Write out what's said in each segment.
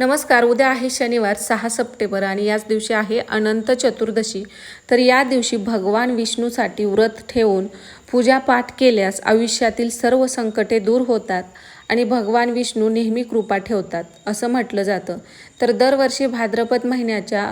नमस्कार उद्या आहे शनिवार सहा सप्टेंबर आणि याच दिवशी आहे अनंत चतुर्दशी. तर या दिवशी भगवान विष्णूसाठी व्रत ठेवून पूजापाठ केल्यास आयुष्यातील सर्व संकटे दूर होतात आणि भगवान विष्णू नेहमी कृपा ठेवतात असं म्हटलं जातं. तर दरवर्षी भाद्रपद महिन्याच्या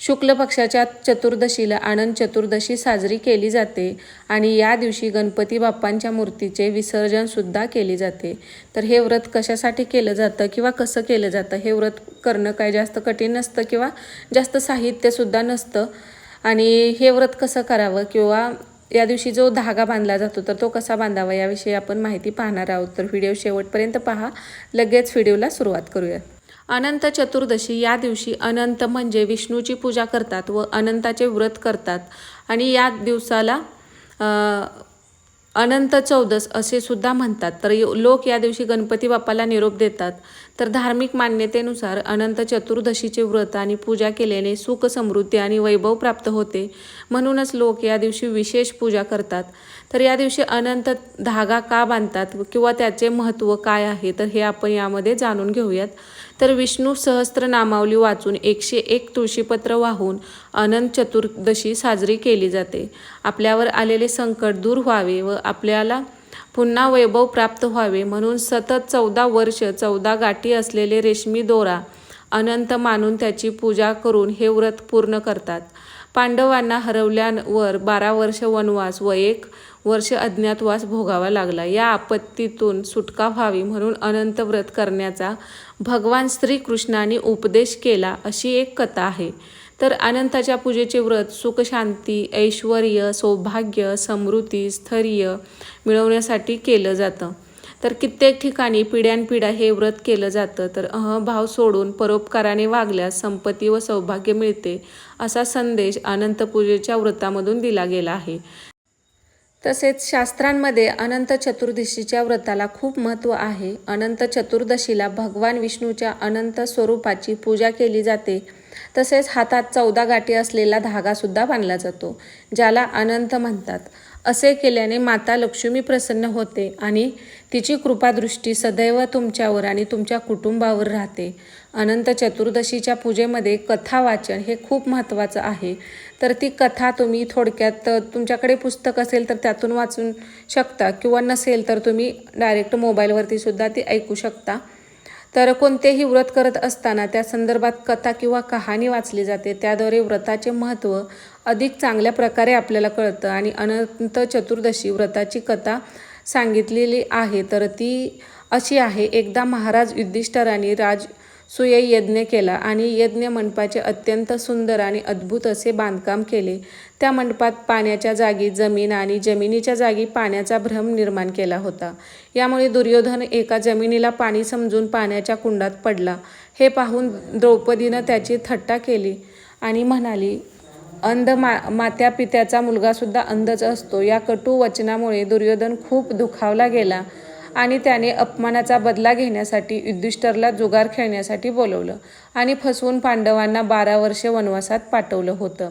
शुक्ल पक्षाच्या चतुर्दशीला आनंद चतुर्दशी साजरी केली जाते आणि या दिवशी गणपती बाप्पांच्या मूर्तीचे विसर्जनसुद्धा केले जाते. तर हे व्रत कशासाठी केलं जातं किंवा कसं केलं जातं? हे व्रत करणं काय जास्त कठीण नसतं किंवा जास्त साहित्यसुद्धा नसतं? आणि हे व्रत कसं करावं? किंवा या दिवशी जो धागा बांधला जातो तर तो कसा बांधावा? याविषयी आपण माहिती पाहणार आहोत. तर व्हिडिओ शेवटपर्यंत पहा. लगेच व्हिडिओला सुरुवात करूया अनंत चतुर्दशी या दिवशी अनंत म्हणजे विष्णूची पूजा करतात व अनंताचे व्रत करतात. आणि या दिवसाला अनंत चौदस असे सुद्धा म्हणतात. तर यो- लोक या दिवशी गणपती बाप्पाला निरोप देतात. तर धार्मिक मान्यतेनुसार अनंत चतुर्दशीचे व्रत आणि पूजा केल्याने सुख समृद्धी आणि वैभव प्राप्त होते. म्हणूनच लोक या दिवशी विशेष पूजा करतात. तर या दिवशी अनंत धागा का बांधतात किंवा त्याचे महत्त्व काय आहे? तर हे आपण यामध्ये जाणून घेऊयात. तर विष्णू सहस्त्रनामावली वाचून एकशे एक तुळशीपत्र वाहून अनंत चतुर्दशी साजरी केली जाते. आपल्यावर आलेले संकट दूर व्हावे व आपल्याला पुन्हा वैभव प्राप्त व्हावे. म्हणून सतत चौदा वर्ष चौदा गाठी असलेले रेशमी दोरा अनंत मानून त्याची पूजा करून हे व्रत पूर्ण करतात. पांडवांना हरवल्यावर बारा वर्ष वनवास व एक वर्ष अज्ञातवास भोगावा लागला. या आपत्तीतून सुटका व्हावी म्हणून अनंत व्रत करण्याचा भगवान श्रीकृष्णाने उपदेश केला अशी एक कथा आहे. तर अनंताच्या पूजेचे व्रत सुखशांती ऐश्वर सौभाग्य समृद्धी स्थैर्य मिळवण्यासाठी केलं जातं. तर कित्येक ठिकाणी पिढ्यानपिढ्या हे व्रत केलं जातं. तर अहभाव सोडून परोपकाराने वागल्यास संपत्ती व सौभाग्य मिळते असा संदेश अनंतपूजेच्या व्रतामधून दिला गेला आहे. तसेच शास्त्रांमध्ये अनंत चतुर्दशीच्या व्रताला खूप महत्त्व आहे. अनंत चतुर्दशीला भगवान विष्णूच्या अनंत स्वरूपाची पूजा केली जाते. तसेच हातात चौदा गाठी असलेला धागासुद्धा बांधला जातो ज्याला अनंत म्हणतात. असे केल्याने माता लक्ष्मी प्रसन्न होते आणि तिची कृपादृष्टी सदैव तुमच्यावर आणि तुमच्या कुटुंबावर राहते. अनंत चतुर्दशीच्या पूजेमध्ये कथा वाचन हे खूप महत्त्वाचं आहे. तर ती कथा तुम्ही थोडक्यात तुमच्याकडे पुस्तक असेल तर त्यातून वाचून शकता किंवा नसेल तर तुम्ही डायरेक्ट मोबाईलवरती सुद्धा ती ऐकू शकता. तर कोणतेही व्रत करत असताना त्या संदर्भात कथा किंवा कहाणी वाचली जाते. त्याद्वारे व्रताचे महत्त्व अधिक चांगल्या प्रकारे आपल्याला कळतं आणि अनंत चतुर्दशी व्रताची कथा सांगितलेली आहे. तर ती अशी आहे. एकदा महाराज युधिष्ठराने राज सुय यज्ञ केला आणि यज्ञ मंडपाचे अत्यंत सुंदर आणि अद्भुत असे बांधकाम केले. त्या मंडपात पाण्याच्या जागी जमीन आणि जमिनीच्या जागी पाण्याचा भ्रम निर्माण केला होता. यामुळे दुर्योधन एका जमिनीला पाणी समजून पाण्याच्या कुंडात पडला. हे पाहून द्रौपदीनं त्याची थट्टा केली आणि म्हणाली अंध मा मात्या पित्याचा मुलगासुद्धा अंधच असतो. या कटू वचनामुळे दुर्योधन खूप दुखावला गेला. आणि त्याने अपमानाचा बदला घेण्यासाठी युधिष्ठरला जुगार खेळण्यासाठी बोलवलं आणि फसवून पांडवांना बारा वर्षे वनवासात पाठवलं होतं.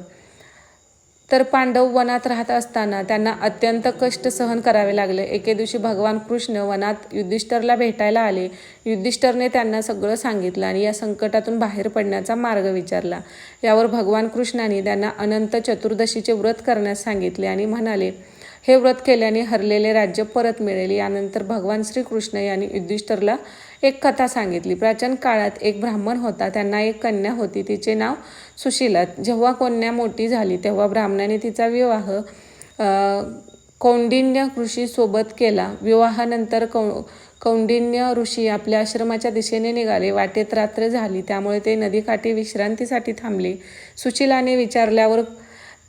तर पांडव वनात राहत असताना त्यांना अत्यंत कष्ट सहन करावे लागले. एके दिवशी भगवान कृष्ण वनात युधिष्ठरला भेटायला आले. युधिष्ठरने त्यांना सगळं सांगितलं आणि या संकटातून बाहेर पडण्याचा मार्ग विचारला. यावर भगवान कृष्णाने त्यांना अनंत चतुर्दशीचे व्रत करण्यास सांगितले आणि म्हणाले हे व्रत केल्याने हरलेले राज्य परत मिळेल. यानंतर भगवान श्रीकृष्ण यांनी युधिष्ठरला एक कथा सांगितली. प्राचीन काळात एक ब्राह्मण होता. त्यांना एक कन्या होती. तिचे नाव सुशीला. जेव्हा कन्या मोठी झाली तेव्हा ब्राह्मणाने तिचा विवाह कौंडिन्य ऋषीसोबत केला. विवाहानंतर कौ कौंडिन्य ऋषी आपल्या आश्रमाच्या दिशेने निघाले. वाटेत रात्र झाली. त्यामुळे ते नदीकाठी विश्रांतीसाठी थांबले. सुशीलाने विचारल्यावर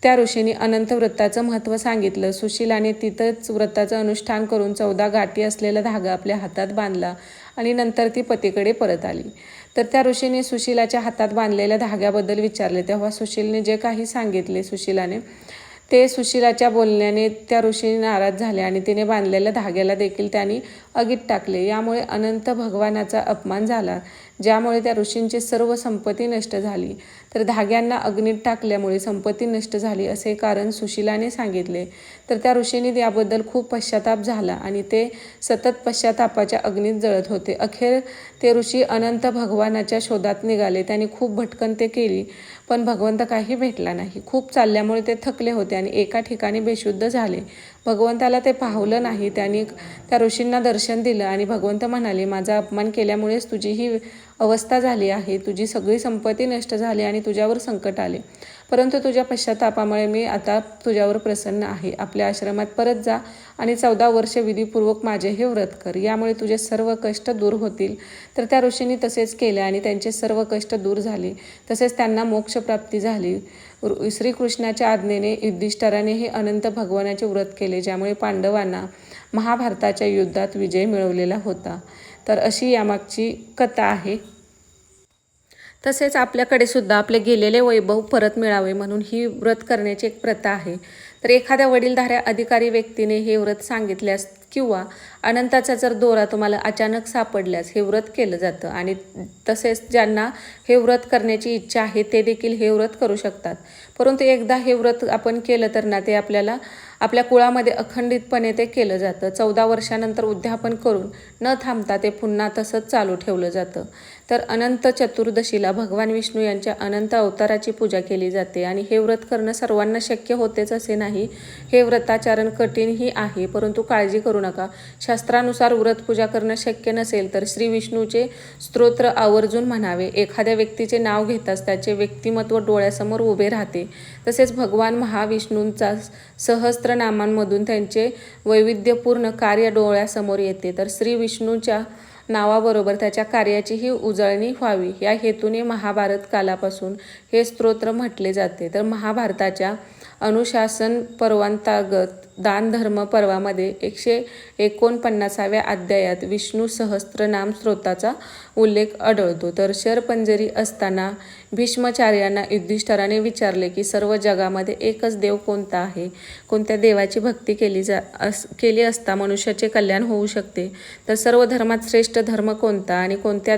त्या ऋषींनी अनंत व्रताचं महत्त्व सांगितलं. सुशीलाने तिथंच व्रताचं अनुष्ठान करून चौदा गाठी असलेला धागा आपल्या हातात बांधला आणि नंतर ती पतीकडे परत आली. तर त्या ऋषीने सुशीलाच्या हातात बांधलेल्या धाग्याबद्दल विचारले. तेव्हा सुशीलने जे काही सांगितले सुशीलाने ते सुशीलाच्या बोलण्याने त्या ऋषीने नाराज झाले आणि तिने बांधलेल्या धाग्याला देखील त्यांनी अगीत टाकले. यामुळे अनंत भगवानाचा अपमान झाला. ज्यामुळे त्या ऋषींची सर्व संपत्ती नष्ट झाली. तर धाग्यांना अग्नीत टाकल्यामुळे संपत्ती नष्ट झाली असे कारण सुशिलाने सांगितले. तर त्या ऋषींनी याबद्दल खूप पश्चाताप झाला आणि ते सतत पश्चातापाच्या अग्नीत जळत होते. अखेर ते ऋषी अनंत भगवानाच्या शोधात निघाले. त्यांनी खूप भटकंती केली पण भगवंत काही भेटला नाही. खूप चालल्यामुळे ते थकले होते आणि एका ठिकाणी बेशुद्ध झाले. भगवंताला ते पाहवलं नाही. त्यांनी त्या ऋषींना दर्शन दिलं आणि भगवंत म्हणाले माझा अपमान केल्यामुळेच तुझी ही अवस्था झाली आहे. तुझी सगळी संपत्ती नष्ट झाली आणि तुझ्यावर संकट आले. परंतु तुझ्या पश्चातापामुळे मी आता तुझ्यावर प्रसन्न आहे. आपल्या आश्रमात परत जा आणि चौदा वर्ष विधीपूर्वक माझे हे व्रत कर. यामुळे तुझे सर्व कष्ट दूर होतील. तर त्या ऋषींनी तसेच केले आणि त्यांचे सर्व कष्ट दूर झाले. तसेच त्यांना मोक्षप्राप्ती झाली. श्रीकृष्णाच्या आज्ञेने युद्धिष्ठराने हे अनंत भगवानाचे व्रत केले ज्यामुळे पांडवांना महाभारताच्या युद्धात विजय मिळवलेला होता. तर अशी यामागची कथा आहे. तसेच आपल्याकडे सुद्धा आपले गेलेले वैभव परत मिळावे म्हणून ही व्रत करण्याची एक प्रथा आहे. तर एखाद्या वडीलधाऱ्या अधिकारी व्यक्तीने हे व्रत सांगितल्यास किंवा अनंताचा जर दोरा तुम्हाला अचानक सापडल्यास हे व्रत केलं जातं. आणि तसेच ज्यांना हे व्रत करण्याची इच्छा आहे ते देखील हे व्रत करू शकतात. परंतु एकदा हे व्रत आपण केलं तर ना ते आपल्याला आपल्या कुळामध्ये अखंडितपणे ते केलं जातं. चौदा वर्षानंतर उद्यापन करून न थांबता ते पुन्हा तसंच चालू ठेवलं जातं. तर अनंत चतुर्दशीला भगवान विष्णू यांच्या अनंत अवताराची पूजा केली जाते. आणि हे व्रत करणं सर्वांना शक्य होतेच असे नाही. हे व्रताचरण कठीणही आहे परंतु काळजी करू नका. शास्त्रानुसार व्रत पूजा करणं शक्य नसेल तर श्री विष्णूचे स्तोत्र आवर्जून म्हणावे. एखाद्या व्यक्तीचे नाव घेताच त्याचे व्यक्तिमत्व डोळ्यासमोर उभे राहते. तसेच भगवान महाविष्णूंचा सहस्त्रनामांमधून त्यांचे वैविध्यपूर्ण कार्य डोळ्यासमोर येते. तर श्री विष्णूच्या नावाबरोबर त्याच्या कार्याचीही उजळणी व्हावी. या हेतूने महाभारत कालापासून हे स्तोत्र म्हटले जाते. तर महाभारताच्या अनुशासन पर्वांतर्गत दानधर्म पर्वामध्ये एकशे एकोणपन्नासाव्या अध्यायात विष्णू सहस्त्रनाम स्तोत्राचा उल्लेख आढळतो. तर शरपंजरी असताना भीष्माचार्यांना युद्धिष्ठराने विचारले की सर्व जगामध्ये एकच देव कोणता आहे? कोणत्या देवाची भक्ती केली जा अस केली असता मनुष्याचे कल्याण होऊ शकते? तर सर्व धर्मात श्रेष्ठ धर्म कोणता आणि कोणत्या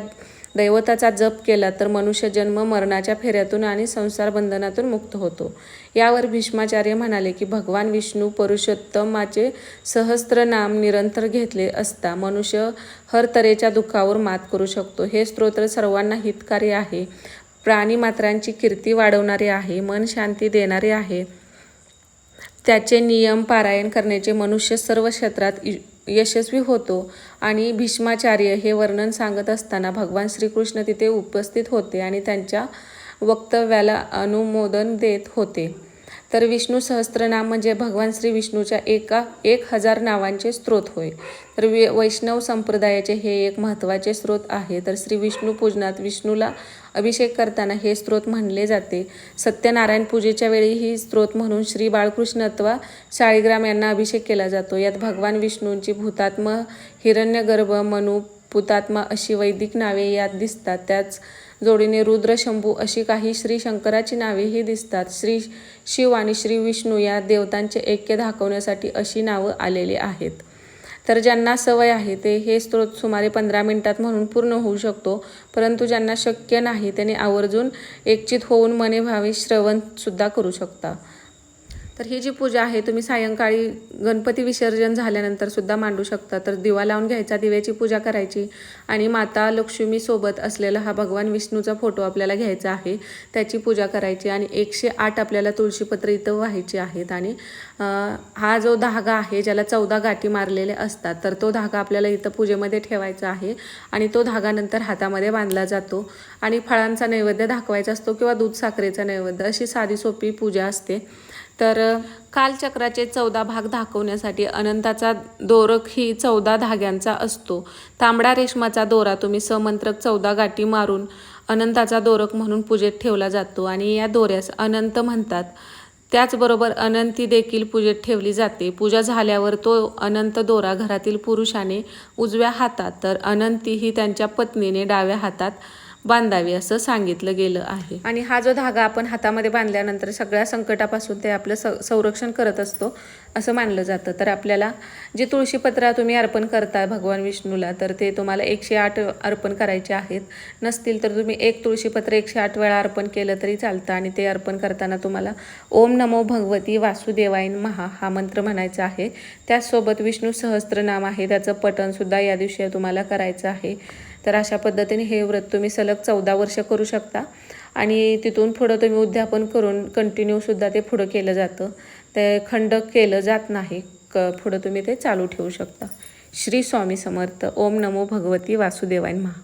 दैवताचा जप केला तर मनुष्य जन्म मरणाच्या फेऱ्यातून आणि संसार बंधनातून मुक्त होतो. यावर भीष्माचार्य म्हणाले की भगवान विष्णू पुरुषोत्तमाचे सहस्त्र नाम निरंतर घेतले असता मनुष्य हर तऱ्हेच्या दुःखावर मात करू शकतो. हे स्तोत्र सर्वांना हितकारी आहे. प्राणीमात्रांची कीर्ती वाढवणारे आहे. मन शांती देणारे आहे. त्याचे नियम पारायण करण्याचे मनुष्य सर्व क्षेत्रात इ- यशस्वी होतो. आणि भीष्माचार्य हे वर्णन सांगत असताना भगवान श्रीकृष्ण तिथे उपस्थित होते आणि त्यांच्या वक्तव्याला अनुमोदन देत होते. तर विष्णू सहस्त्रनाम म्हणजे भगवान श्री विष्णूच्या एका एक हजार नावांचे स्रोत होय. तर वि वैष्णव संप्रदायाचे हे एक महत्त्वाचे स्रोत आहे. तर श्री विष्णू पूजनात विष्णूला अभिषेक करताना हे स्रोत म्हणले जाते. सत्यनारायण पूजेच्या वेळी ही स्रोत म्हणून श्री बाळकृष्ण अथवा शाळीग्राम यांना अभिषेक केला जातो. यात भगवान विष्णूंची भूतात्म हिरण्यगर्भ मनु पुतात्मा अशी वैदिक नावे यात दिसतात. त्याच जोडीने रुद्र शंभू अशी काही श्री शंकराची नावेही दिसतात. श्री शिव आणि श्री विष्णू या देवतांचे ऐक्य दाखवण्यासाठी अशी नावं आलेली आहेत. तर ज्यांना सवय आहे ते हे स्त्रोत सुमारे पंधरा मिनिटात म्हणून पूर्ण होऊ शकतो. परंतु ज्यांना शक्य नाही त्याने आवर्जून एकचित होऊन मने भावे श्रवणसुद्धा करू शकता. तर ही जी पूजा आहे तुम्ही सायंकाळी गणपती विसर्जन झाल्यानंतर सुद्धा मांडू शकता. तर दिवा लावून घ्यायचा दिव्याची पूजा करायची आणि माता लक्ष्मी सोबत असलेला हा भगवान विष्णूचा फोटो आपल्याला घ्यायचा आहे. त्याची पूजा करायची आणि एकशे आठ आपल्याला तुळशीपत्र इथं व्हायची आहेत आणि हा जो धागा आहे ज्याला चौदा गाठी मारलेले असतात तर तो धागा आपल्याला इथं पूजेमध्ये ठेवायचा आहे आणि तो धागा नंतर हातामध्ये बांधला जातो आणि फळांचा नैवेद्य दाखवायचा असतो किंवा दूध साखरेचा नैवेद्य अशी साधी सोपी पूजा असते. तर कालचक्राचे चौदा भाग दाखवण्यासाठी अनंताचा दोरक ही चौदा धाग्यांचा असतो. तांबडा रेशमाचा दोरा तुम्ही समंत्रक चौदा गाठी मारून अनंताचा दोरक म्हणून पूजेत ठेवला जातो आणि या दोऱ्यास अनंत म्हणतात. त्याचबरोबर अनंती देखील पूजेत ठेवली जाते. पूजा झाल्यावर तो अनंत दोरा घरातील पुरुषाने उजव्या हातात तर अनंती ही त्यांच्या पत्नीने डाव्या हातात बांधावी असं सांगितलं गेलं आहे. आणि हा जो धागा आपण हातामध्ये बांधल्यानंतर सगळ्या संकटापासून ते आपलं स संरक्षण करत असतो असं मानलं जातं. तर आपल्याला जे तुळशीपत्रा तुम्ही अर्पण करता भगवान विष्णूला तर ते तुम्हाला एकशे आठ अर्पण करायचे आहेत. नसतील तर तुम्ही एक तुळशीपत्र एकशे आठ वेळा अर्पण केलं तरी चालतं आणि ते अर्पण करताना तुम्हाला ओम नमो भगवती वासुदेवायन महा हा मंत्र म्हणायचा आहे. त्याचसोबत विष्णू सहस्त्रनाम आहे त्याचं पठणसुद्धा या दिवशी तुम्हाला करायचं आहे. तर अशा पद्धतीने हे व्रत तुम्ही सलग चौदा वर्ष करू शकता. आणि तिथून पुढं तुम्ही उद्यापन करून कंटिन्यूसुद्धा ते पुढं केलं जातं. ते खंड केलं जात नाही. क पुढं तुम्ही ते चालू ठेवू शकता. श्री स्वामी समर्थ. ओम नमो भगवती वासुदेवाय महा